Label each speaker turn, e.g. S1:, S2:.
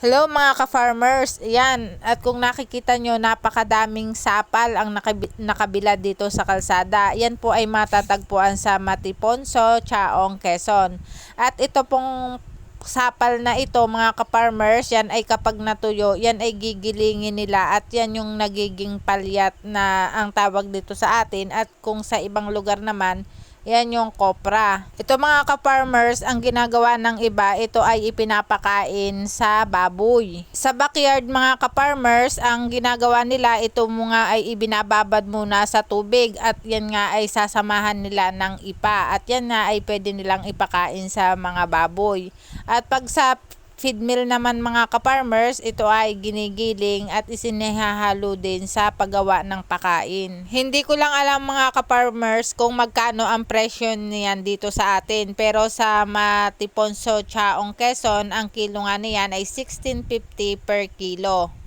S1: Hello mga ka-farmers, yan. At kung nakikita nyo, napakadaming sapal ang nakabi- nakabila dito sa kalsada. Yan po ay matatagpuan sa Matiponso, Chaong, Quezon. At ito pong sapal na ito mga ka-farmers, yan ay kapag natuyo, yan ay gigilingin nila at yan yung nagiging palyat na ang tawag dito sa atin. At kung sa ibang lugar naman, yan yung kopra. Ito mga ka-farmers, ang ginagawa ng iba, ito ay ipinapakain sa baboy. Sa backyard mga ka-farmers, ang ginagawa nila, ito mga ay ibinababad muna sa tubig at yan nga ay sasamahan nila ng ipa. At yan nga ay pwede nilang ipakain sa mga baboy. At pag sa feed mill naman mga ka-farmers, ito ay ginigiling at isinihahalo din sa paggawa ng pakain. Hindi ko lang alam mga ka-farmers kung magkano ang presyo niyan dito sa atin. Pero sa Matiponso, Chaong, Quezon, ang kilo nga niyan ay 16.50 per kilo.